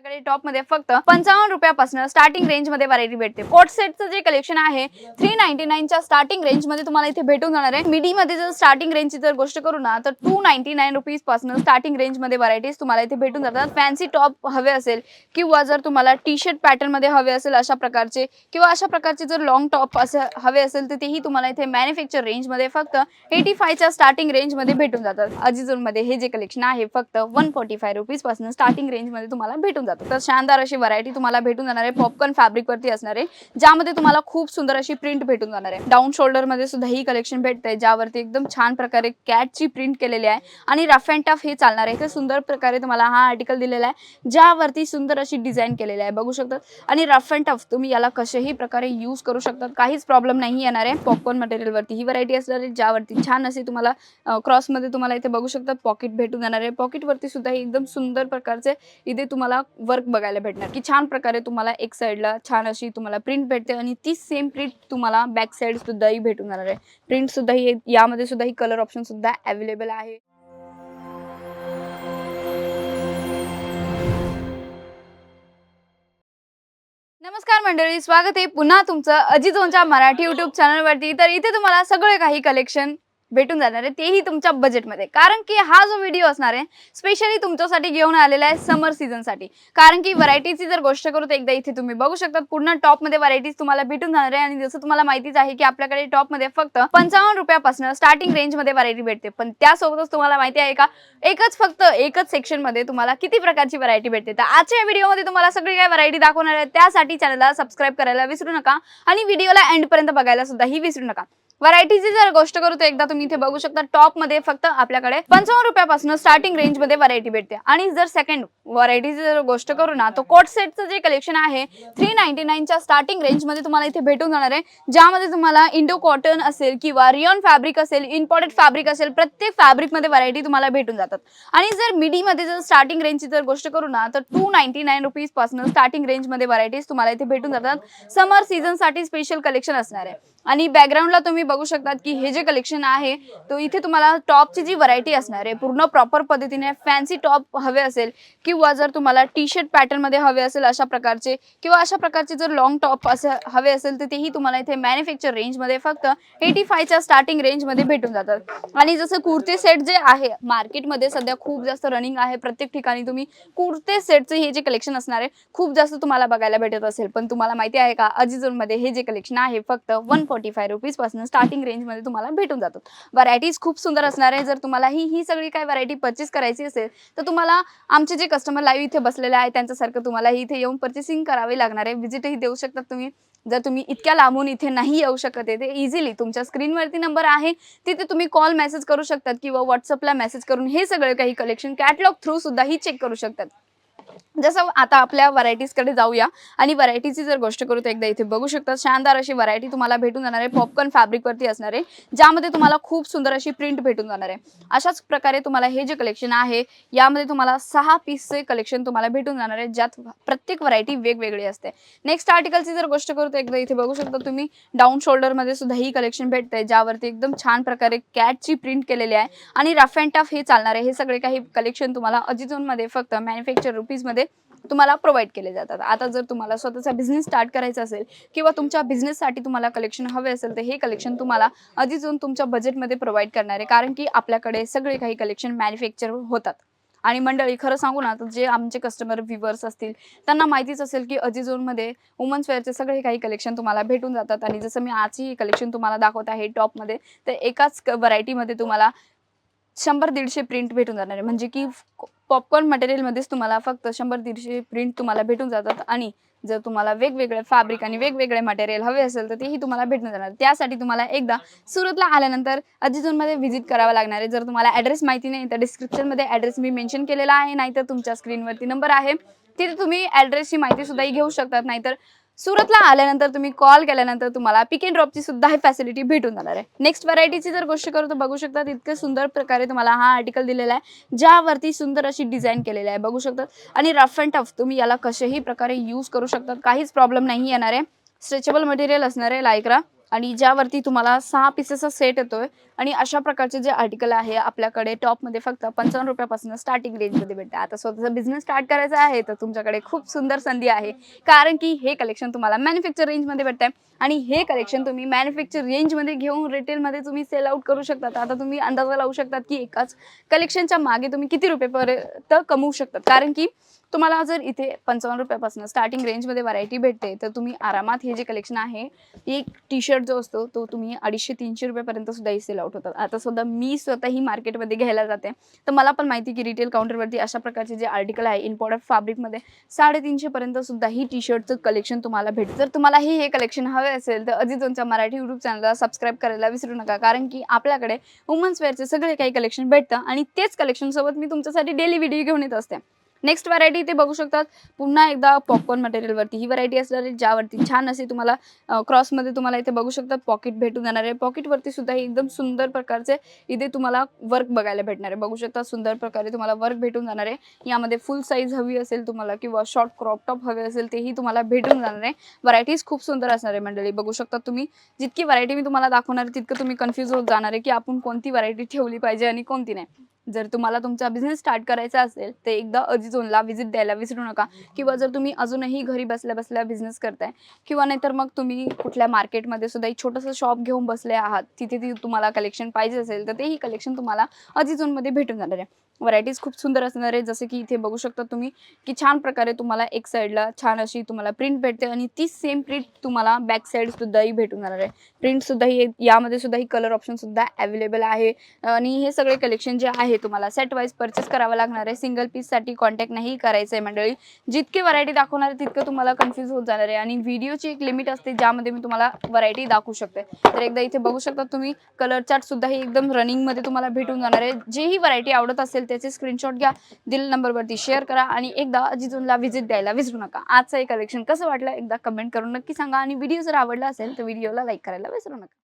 आपल्याकडे टॉपमध्ये फक्त पंचावन्न रुपयापासून स्टार्टिंग रेंजमध्ये व्हरायटी भेटते. कोट सेटचं जे कलेक्शन आहे थ्री नाईन्टी नाईनच्या स्टार्टिंग रेंजमध्ये तुम्हाला इथे भेटून जाणार आहे. मिडी मध्ये जर स्टार्टिंग रेंजची जर गोष्ट करू ना तर टू नाईन्टी नाईन रुपीजपासून स्टार्टिंग रेंजमध्ये व्हरायटीज तुम्हाला इथे भेटून जातात. फॅन्सी टॉप हवे असेल किंवा जर तुम्हाला टी शर्ट पॅटर्नमध्ये हवे असेल अशा प्रकारचे किंवा अशा प्रकारचे जर लॉंग टॉप असं हवे असेल तर तेही तुम्हाला इथे मॅन्युफॅक्चर रेंजमध्ये फक्त एटी फायच्या स्टार्टिंग रेंजमध्ये भेटून जातात. अजिजोनमध्ये हे जे कलेक्शन आहे फक्त वन फोर्टी फाय रुपीजपासून स्टार्टिंग रेंजमध्ये तुम्हाला भेटून जातं. तर शानदार अशी व्हरायटी तुम्हाला भेटून जाणार आहे. पॉपकॉर्न फॅब्रिक वरती असणार आहे. ज्यामध्ये तुम्हाला खूप सुंदर अशी प्रिंट भेटून जाणार आहे. डाऊन शोल्डरमध्ये सुद्धा ही कलेक्शन भेटते ज्यावरती एकदम छान प्रकारे कॅटची प्रिंट केलेली आहे. आणि रफ अँड टफ हे चालणार आहे. इथे सुंदर प्रकारे तुम्हाला हा आर्टिकल दिलेला आहे ज्यावरती सुंदर अशी डिझाईन केलेली आहे. बघू शकतात. आणि रफ अँड टफ तुम्ही याला कशाही प्रकारे यूज करू शकतात. काहीच प्रॉब्लेम नाही येणार आहे. पॉपकॉर्न मटेरियल वरती ही व्हरायटी असणार आहे. ज्यावरती छान अशी तुम्हाला क्रॉसमध्ये तुम्हाला इथे बघू शकतात. पॉकेट भेटून जाणार आहे. पॉकेट वरती सुद्धा एकदम सुंदर प्रकारचे इथे तुम्हाला वर्क बघायला भेटणार. की छान प्रकारे तुम्हाला एक साईडला छान अशी तुम्हाला प्रिंट भेटते आणि ती सेम प्रिंट तुम्हाला बॅक साईड सुद्धाही भेटून जाणार आहे. प्रिंट सुद्धा ही यामध्ये सुद्धा ही कलर ऑप्शन सुद्धा अवेलेबल आहे. नमस्कार मंडळी स्वागत आहे पुन्हा तुमचं अजितोंच्या मराठी युट्यूब चॅनलवरती तर इथे तुम्हाला सगळे काही कलेक्शन भेटून जाणार आहे. तेही तुमच्या बजेटमध्ये कारण की हा जो व्हिडिओ असणार आहे स्पेशली तुमच्यासाठी घेऊन आलेला आहे समर सीझनसाठी कारण की व्हरायटीची जर गोष्ट करू तर एकदा इथे तुम्ही बघू शकता. पूर्ण टॉपमध्ये व्हरायटीज तुम्हाला भेटून जाणार आहे. आणि जसं तुम्हाला माहितीच आहे की आपल्याकडे टॉपमध्ये फक्त पंचावन्न रुपयापासून स्टार्टिंग रेंजमध्ये व्हरायटी भेटते. पण त्यासोबतच तुम्हाला माहिती आहे का? एकच फक्त एकच सेक्शनमध्ये तुम्हाला किती प्रकारची व्हरायटी भेटते. तर आजच्या व्हिडिओमध्ये तुम्हाला सगळी काय व्हरायटी दाखवणार आहे. त्यासाठी चॅनलला सबस्क्राईब करायला विसरू नका. आणि व्हिडिओला एंडपर्यंत बघायला सुद्धा ही विसरू नका. व्हरायटीची जर गोष्ट करू तर एकदा तुम्ही इथे बघू शकता टॉपमध्ये फक्त आपल्याकडे पंचावन्न रुपयापासून स्टार्टिंग रेंजमध्ये व्हरायटी भेटते. आणि जर सेकंड व्हरायटीची जर गोष्ट करू ना तो कोट सेटचं जे कलेक्शन आहे थ्री नाईन्टी नाईनच्या स्टार्टिंग रेंजमध्ये तुम्हाला इथे भेटून जाणार आहे. ज्यामध्ये तुम्हाला इंडो कॉटन असेल किंवा रियॉन फॅब्रिक असेल इम्पॉर्टेड फॅब्रिक असेल प्रत्येक फॅब्रिकमध्ये व्हरायटी तुम्हाला भेटून जातात. आणि जर मिडीमध्ये जर स्टार्टिंग रेंजची जर गोष्ट करू ना तर टू नाईन्टी नाईन रुपीजपासून स्टार्टिंग रेंजमध्ये व्हरायटीज तुम्हाला इथे भेटून जातात. समर सीझनसाठी स्पेशल कलेक्शन असणार आहे. आणि बॅकग्राऊंडला तुम्ही बघू शकतात की हे जे कलेक्शन आहे तो इथे तुम्हाला टॉपची जी व्हरायटी असणार आहे पूर्ण प्रॉपर पद्धतीने फॅन्सी टॉप हवे असेल किंवा जर तुम्हाला टी शर्ट पॅटर्नमध्ये हवे असेल अशा प्रकारचे किंवा अशा प्रकारचे जर लॉंग टॉप असं हवे असेल तर तेही तुम्हाला इथे मॅन्युफॅक्चर रेंजमध्ये फक्त एटी फायच्या स्टार्टिंग रेंजमध्ये भेटून जातात. आणि जसं कुर्ते सेट जे आहे मार्केटमध्ये सध्या खूप जास्त रनिंग आहे. प्रत्येक ठिकाणी तुम्ही कुर्ते सेटचे हे जे कलेक्शन असणार आहे खूप जास्त तुम्हाला बघायला भेटत असेल. पण तुम्हाला माहिती आहे का अजिजोनमध्ये हे जे कलेक्शन आहे फक्त वन फोर्टी फाय रुपीजपासून स्टार्टिंग रेंजमध्ये तुम्हाला भेटून जातात. व्हरायटीज खूप सुंदर असणार आहे. जर तुम्हाला ही ही सगळी काय व्हरायटी परचेस करायची असेल तर तुम्हाला आमचे जे कस्टमर लाईव्ह इथे बसलेले आहे त्यांच्यासारखं तुम्हाला इथे येऊन परचेसिंग करावे लागणार आहे. व्हिजिटही देऊ शकतात तुम्ही. जर तुम्ही इतक्या लांबून इथे नाही येऊ शकत आहे ते इझिली तुमच्या स्क्रीनवरती नंबर आहे. तिथे तुम्ही कॉल मेसेज करू शकतात किंवा व्हॉट्सअपला मेसेज करून हे सगळं काही कलेक्शन कॅटलॉग थ्रू सुद्धा ही चेक करू शकतात. जसं आता आपल्या व्हरायटीजकडे जाऊया. आणि व्हरायटीची जर गोष्ट करू तर एकदा इथे बघू शकता शानदार अशी व्हरायटी तुम्हाला भेटून जाणार आहे. पॉपकॉर्न फॅब्रिकवरती असणार आहे ज्यामध्ये तुम्हाला खूप सुंदर अशी प्रिंट भेटून जाणार आहे. अशाच प्रकारे तुम्हाला हे जे कलेक्शन आहे यामध्ये तुम्हाला सहा पीसचे कलेक्शन तुम्हाला भेटून जाणार आहे ज्यात प्रत्येक व्हरायटी वेगवेगळी असते. नेक्स्ट आर्टिकलची जर गोष्ट करू तर एकदा इथे बघू शकता तुम्ही डाऊन शोल्डरमध्ये सुद्धा ही कलेक्शन भेटते ज्यावरती एकदम छान प्रकारे कॅटची प्रिंट केलेली आहे. आणि रफ अँड टफ हे चालणार आहे. हे सगळे काही कलेक्शन तुम्हाला अजिजोनमध्ये फक्त मॅन्युफॅक्चर रुपीजमध्ये तुम्हाला प्रोव्हाइड केले जातात. आता जर तुम्हाला स्वतःचा बिझनेस स्टार्ट करायचा असेल किंवा तुमच्या बिझनेससाठी तुम्हाला कलेक्शन हवे असेल तर हे कलेक्शन तुम्हाला अजिझोन तुमच्या बजेटमध्ये प्रोव्हाइड करणार आहे. कारण की आपल्याकडे सगळे काही कलेक्शन मॅन्युफॅक्चर होतात. आणि मंडळी खरं सांगू ना तर जे आमचे कस्टमर व्ह्युअर्स असतील त्यांना माहितीच असेल की अजिझोनमध्ये वुमन्स वेअरचे सगळे काही कलेक्शन तुम्हाला भेटून जातात. आणि जसं मी आजही कलेक्शन तुम्हाला दाखवत आहे टॉपमध्ये तर एकाच व्हरायटीमध्ये तुम्हाला शंभर दीडशे प्रिंट भेटून जाणार आहे. म्हणजे की पॉपकॉर्न मटेरियलमध्येच तुम्हाला फक्त शंभर दीडशे प्रिंट तुम्हाला भेटून जातात. आणि जर तुम्हाला वेगवेगळे फॅब्रिक आणि वेगवेगळे मटेरियल हवे असेल तर तेही तुम्हाला भेटून जाणार. त्यासाठी तुम्हाला एकदा सुरतला आल्यानंतर अजिझोनमध्ये व्हिजिट करावं लागणार आहे. जर तुम्हाला ॲड्रेस माहिती नाही तर डिस्क्रिप्शनमध्ये ॲड्रेस मी मेन्शन केलेला आहे. नाहीतर तुमच्या स्क्रीनवरती नंबर आहे. तिथे तुम्ही ॲड्रेसची माहिती सुद्धाही घेऊ शकतात. नाहीतर सुरतला आल्यानंतर तुम्ही कॉल केल्यानंतर तुम्हाला पिक अँड ड्रॉपची सुद्धा ही फॅसिलिटी भेटून जाणार आहे. नेक्स्ट व्हरायटीची जर गोष्ट करू तर बघू शकतात इतकं सुंदर प्रकारे तुम्हाला हा आर्टिकल दिलेला आहे ज्यावरती सुंदर अशी डिझाईन केलेली आहे. बघू शकतात आणि रफ अँड टफ तुम्ही याला कशाही प्रकारे यूज करू शकतात काहीच प्रॉब्लेम नाही येणार आहे. स्ट्रेचेबल मटेरियल असणार आहे लायक्रा आणि ज्यावरती तुम्हाला सहा पीसेसचा सेट येतोय आणि अशा प्रकारचे जे आर्टिकल आहे आपल्याकडे टॉपमध्ये फक्त पंचावन्न रुपयापासून स्टार्टिंग रेंजमध्ये भेटते. आता स्वतःचा बिझनेस स्टार्ट करायचा आहे तर तुमच्याकडे खूप सुंदर संधी आहे. कारण की हे कलेक्शन तुम्हाला मॅन्युफॅक्चर रेंजमध्ये भेटतंय. आणि हे कलेक्शन तुम्ही मॅन्युफॅक्चर रेंजमध्ये घेऊन रिटेलमध्ये तुम्ही सेल आउट करू शकतात. आता तुम्ही अंदाजा लावू शकतात की एकाच कलेक्शनच्या मागे तुम्ही किती रुपयेपर्यंत कमवू शकतात. कारण की तुम्हाला जर इथे पंचावन्न रुपयापासून स्टार्टिंग रेंजमध्ये व्हरायटी भेटते तर तुम्ही आरामात हे जे कलेक्शन आहे एक टी शर्ट जो असतो तो तुम्ही अडीचशे तीनशे रुपयापर्यंत सुद्धा सेल आउट होतात. आता सुद्धा मी स्वतःही मार्केटमध्ये घ्यायला जाते. तर मला पण माहिती की रिटेल काउंटरवरती अशा प्रकारचे जे आर्टिकल आहे इम्पॉर्टंट फॅब्रिकमध्ये साडेतीनशेपर्यंत सुद्धा ही टी शर्टचं कलेक्शन तुम्हाला भेटतं. जर तुम्हालाही हे कलेक्शन हवे असेल तर अजितोंच्या मराठी युट्यूब चॅनलला सबस्क्राईब करायला विसरू नका. कारण की आपल्याकडे वुमन्स वेअरचे सगळे काही कलेक्शन भेटतं आणि तेच कलेक्शनसोबत मी तुमच्यासाठी डेली व्हिडिओ घेऊन येत असते. नेक्स्ट व्हरायटी इथे बघू शकतात. पुन्हा एकदा पॉपकॉर्न मटेरियलवरती ही व्हरायटी असणार आहे ज्यावरती छान असे तुम्हाला क्रॉसमध्ये तुम्हाला इथे बघू शकतात. पॉकेट भेटून जाणार आहे. पॉकेटवरती सुद्धा हे एकदम सुंदर प्रकारचे इथे तुम्हाला वर्क बघायला भेटणार आहे. बघू शकता सुंदर प्रकारे तुम्हाला वर्क भेटून जाणार आहे. यामध्ये फुल साईज हवी असेल तुम्हाला किंवा शॉर्ट क्रॉप टॉप हवे असेल तेही तुम्हाला भेटून जाणार आहे. व्हरायटीज खूप सुंदर असणार आहे मंडळी. बघू शकता तुम्ही. जितकी व्हरायटी मी तुम्हाला दाखवणार तितकं तुम्ही कन्फ्यूज होत जाणार आहे की आपण कोणती व्हरायटी ठेवली पाहिजे आणि कोणती नाही. जर तुम्हाला तुमचा बिझनेस स्टार्ट करायचा असेल तर एकदा अजिझोनला व्हिजिट द्यायला विसरू नका. किंवा जर तुम्ही अजूनही घरी बसल्या बसल्या बिझनेस करताय किंवा नाहीतर मग तुम्ही कुठल्या मार्केटमध्ये सुद्धा एक छोटंसं शॉप घेऊन बसले आहात तिथे ती तुम्हाला कलेक्शन पाहिजे असेल तर तेही कलेक्शन तुम्हाला अजिझोनमध्ये भेटून जाणार आहे. व्हरायटीज खूप सुंदर असणार आहे. जसं की इथे बघू शकता तुम्ही की छान प्रकारे तुम्हाला एक साईडला छान अशी तुम्हाला प्रिंट भेटते आणि तीच सेम प्रिंट तुम्हाला बॅक साईड सुद्धाही भेटून जाणार आहे. प्रिंट सुद्धा ही यामध्ये सुद्धा ही कलर ऑप्शन सुद्धा अवेलेबल आहे. आणि हे सगळे कलेक्शन जे आहे तुम्हाला सेट वाईज परचेस करावं लागणार आहे. सिंगल पीससाठी कॉन्टॅक्ट नाही करायचं आहे मंडळी. जितके व्हरायटी दाखवणार आहे तितकं तुम्हाला कन्फ्यूज होत जाणार आहे. आणि व्हिडिओची एक लिमिट असते ज्यामध्ये मी तुम्हाला व्हरायटी दाखवू शकते. तर एकदा इथे बघू शकता तुम्ही कलर चार्ट सुद्धा एकदम रनिंगमध्ये तुम्हाला भेटून जाणार आहे. जेही व्हरायटी आवडत असेल त्याचे स्क्रीनशॉट घ्या दिल नंबरवरती शेअर करा आणि एकदा अजिजूनला व्हिजिट द्यायला विसरू नका. आजचं हे कलेक्शन कसं वाटलं? एकदा कमेंट करून नक्की सांगा आणि व्हिडिओ जर आवडला असेल तर व्हिडिओला लाईक करायला विसरू नका.